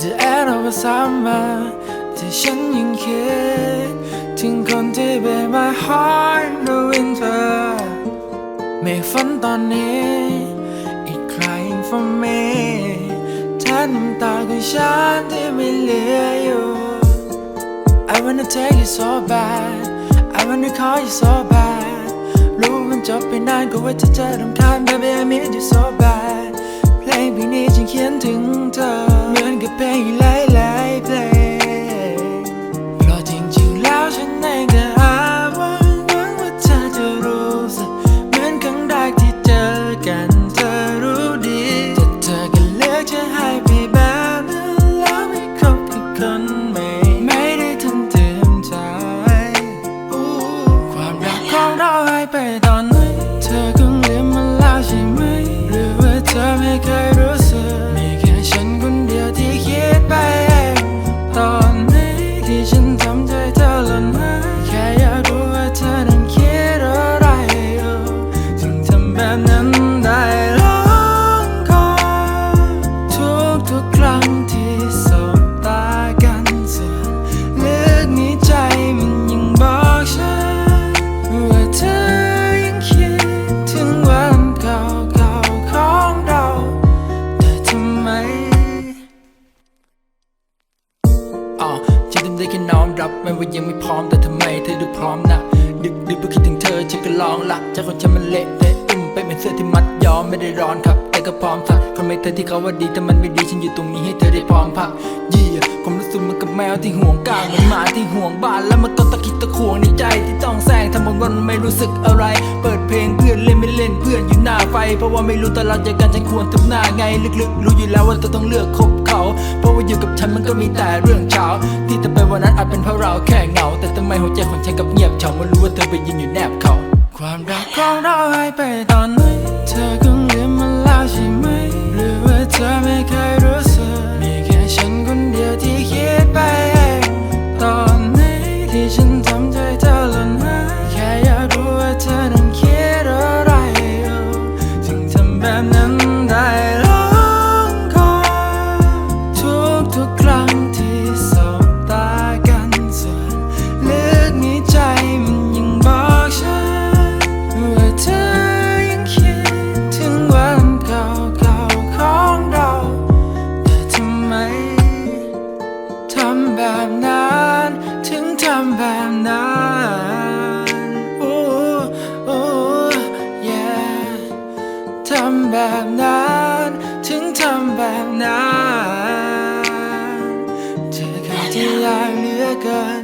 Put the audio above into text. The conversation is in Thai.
จะแอนเอาภาษามาที่ฉันยังคิด ถึงคนที่ break my heart the winter เมฆฝนตอนนี้ อีกใคร for me แทนน้ำตาของฉันที่ไม่เหลืออยู่ I wanna take you so bad I wanna call you so bad รู้มันจบไปนานก็ว่าจะเจอรำคาญ Baby I miss you so bad เพลงเพลงนี้ฉันเขียนถึงเธอ หมือนกับเพลงอีกหลายหลายเพลงเพราะจริงๆแล้วฉันเองก็หาวันหวังว่าเธอจะรู้สึกเหมือนครั้งแรกที่เจอกันเธอรู้ดีแต่เธอก็เลือกจะให้ไปแบบนั้นแล้วไม่คบกับคนใหม่ไม่ได้ทันเตรียมใจความรักของเราหายไปตอน ได้แค่น้อมรับแม้ว่ายังไม่พร้อมแต่ทำไมเธอดูพร้อมนะดึกดึกเพื่อคิดถึงเธอฉันก็ลองละใจของฉันมันเละเทะอุ้มไปเป็นเสื้อที่มัดย้อมไม่ได้ร้อนครับ ก็พร้อมสักคนไม่เธอที่เขาว่าดีแต่มันไม่ดีฉันอยู่ตรงนี้ให้เธอได้พร้อมพักยี่ยความรู้สึกมันกับแมวที่ห่วงก้างเหมือนหมาที่ห่วงบ้านแล้วมันก็ตะคิดตะขวงในใจที่ต้องแซงทำบนวันไม่รู้สึกอะไร เปิดเพลงเพื่อนเล่นไม่เล่นเพื่อนอยู่หน้าไฟ เพราะว่าไม่รู้ตอนเราเจอกันฉันควรทำหน้าไงลึกๆ รู้อยู่แล้วว่าเธอต้องเลือกคบเขา เพราะว่าอยู่กับฉันมันก็มีแต่เรื่องเช้าที่เธอไปวันนั้นอาจเป็นเพราะเราแค่เหงา แต่ทำไมหัวใจของฉันกับเงียบเฉาเมื่อรู้ว่าเธอไปยืนอยู่แนบเขา ความรักของเราหายไปตอนไหนเธอ รือว่ำแบบนั้น ถึงทำแบบนั้นโอ้โอ้ yeah ทำแบบนั้น ถึงทำแบบนั้น เธอคือที่ยากเหลือเกิน